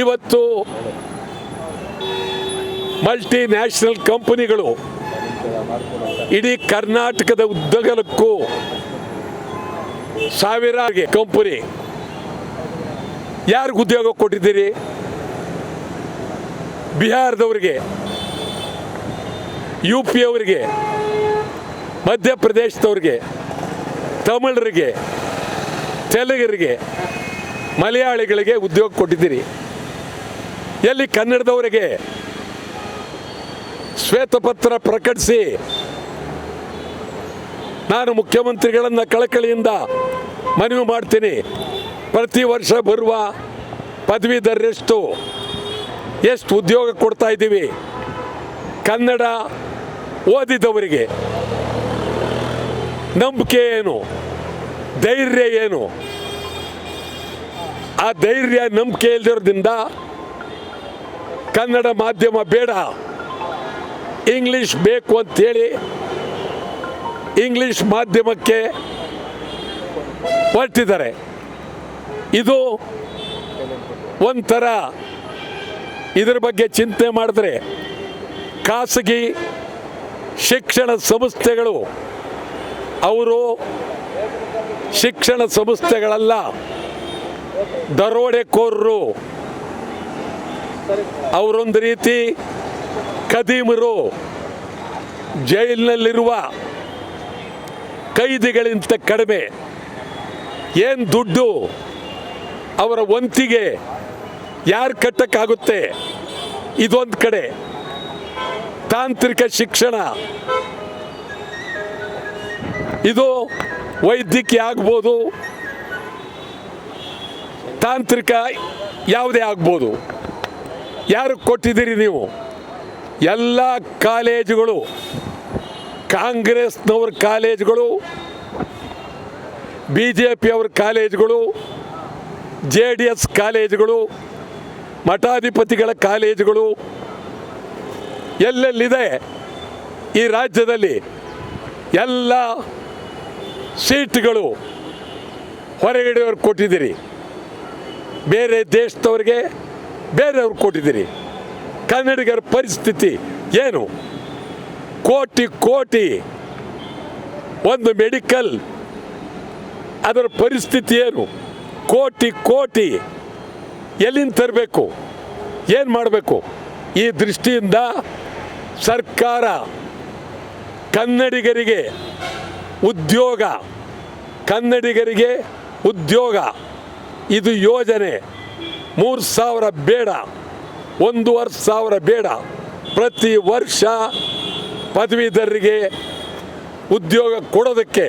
ಇವತ್ತು multi national ಕಂಪನಿಗಳು ಇಡೀ ಕರ್ನಾಟಕದ ಉದ್ದಗಲಕ್ಕೂ ಸಾವಿರಾರು ಕಂಪನಿ ಯಾರಿಗೂ ಉದ್ಯೋಗ ಕೊಟ್ಟಿದ್ದೀರಿ? ಬಿಹಾರದವರಿಗೆ ಯು ಪಿ ಅವರಿಗೆ, ಮಧ್ಯಪ್ರದೇಶದವ್ರಿಗೆ, ತಮಿಳರಿಗೆ ತೆಲುಗರಿಗೆ ಮಲಯಾಳಿಗಳಿಗೆ ಉದ್ಯೋಗ ಕೊಟ್ಟಿದ್ದೀರಿ. ಎಲ್ಲಿ ಕನ್ನಡದವರಿಗೆ ಶ್ವೇತಪತ್ರ ಪ್ರಕಟಿಸಿ ನಾನು ಮುಖ್ಯಮಂತ್ರಿಗಳನ್ನು ಕಳಕಳಿಯಿಂದ ಮನವಿ ಮಾಡ್ತೀನಿ. ಪ್ರತಿ ವರ್ಷ ಬರುವ ಪದವೀಧರರೆಷ್ಟು ಎಷ್ಟು ಉದ್ಯೋಗ ಕೊಡ್ತಾ ಇದ್ದೀವಿ ಕನ್ನಡ ಓದಿದವರಿಗೆ. ನಂಬಿಕೆ ಏನು? ಧೈರ್ಯ ಏನು? ಆ ಧೈರ್ಯ ನಂಬಿಕೆ ಇಲ್ದಿರೋದ್ರಿಂದ ಕನ್ನಡ ಮಾಧ್ಯಮ ಬೇಡ. ಇಂಗ್ಲೀಷ್ ಬೇಕು ಅಂತೇಳಿ ಇಂಗ್ಲೀಷ್ ಮಾಧ್ಯಮಕ್ಕೆ ಹೊರಟಿದ್ದಾರೆ. ಇದು ಒಂಥರ ಇದರ ಬಗ್ಗೆ ಚಿಂತೆ ಮಾಡಿದ್ರೆ ಖಾಸಗಿ ಶಿಕ್ಷಣ ಸಂಸ್ಥೆಗಳು ಅವರು ಶಿಕ್ಷಣ ಸಂಸ್ಥೆಗಳಲ್ಲ ದರೋಡೆಕೋರರು ಅವರೊಂದು ರೀತಿ ಕದೀಮರು ಜೈಲಿನಲ್ಲಿರುವ ಕೈದಿಗಳಿಂತ ಕಡಿಮೆ ಏನು ದುಡ್ಡು ಅವರ ಒಂತಿಗೆ ಯಾರು ಕಟ್ಟಕ್ಕಾಗುತ್ತೆ? ಇದೊಂದು ಕಡೆ. ತಾಂತ್ರಿಕ ಶಿಕ್ಷಣ. ಇದು ವೈದ್ಯಕೀಯ ಆಗ್ಬೋದು. ತಾಂತ್ರಿಕ ಯಾವುದೇ ಆಗ್ಬೋದು. ಯಾರು ಕೊಟ್ಟಿದ್ದೀರಿ ನೀವು? ಎಲ್ಲ ಕಾಲೇಜುಗಳು, ಕಾಂಗ್ರೆಸ್ನವ್ರ ಕಾಲೇಜುಗಳು ಬಿ ಜೆ ಪಿಯವ್ರ ಕಾಲೇಜುಗಳು, ಜೆ ಡಿ ಎಸ್ ಕಾಲೇಜುಗಳು, ಮಠಾಧಿಪತಿಗಳ ಕಾಲೇಜುಗಳು ಎಲ್ಲೆಲ್ಲಿದೆ ಈ ರಾಜ್ಯದಲ್ಲಿ? ಎಲ್ಲ ಸೀಟ್ಗಳು ಹೊರಗಡೆಯವ್ರಿಗೆ ಕೊಟ್ಟಿದ್ದೀರಿ. ಬೇರೆ ದೇಶದವ್ರಿಗೆ ಬೇರೆಯವ್ರಿಗೆ ಕೊಟ್ಟಿದ್ದೀರಿ. ಕನ್ನಡಿಗರ ಪರಿಸ್ಥಿತಿ ಏನು? ಕೋಟಿ ಕೋಟಿ ಒಂದು ಮೆಡಿಕಲ್ ಅದರ ಪರಿಸ್ಥಿತಿ ಏನು? ಕೋಟಿ ಕೋಟಿ ಎಲ್ಲಿಂದ ತರಬೇಕು? ಏನು ಮಾಡಬೇಕು? ಈ ದೃಷ್ಟಿಯಿಂದ ಸರ್ಕಾರ ಕನ್ನಡಿಗರಿಗೆ ಉದ್ಯೋಗ ಕನ್ನಡಿಗರಿಗೆ ಉದ್ಯೋಗ, ಇದು ಯೋಜನೆ. ಮೂರು ಸಾವಿರ ಬೇಡ ಒಂದೂವರೆ ಸಾವಿರ ಬೇಡ. ಪ್ರತಿ ವರ್ಷ ಪದವೀಧರರಿಗೆ ಉದ್ಯೋಗ ಕೊಡೋದಕ್ಕೆ.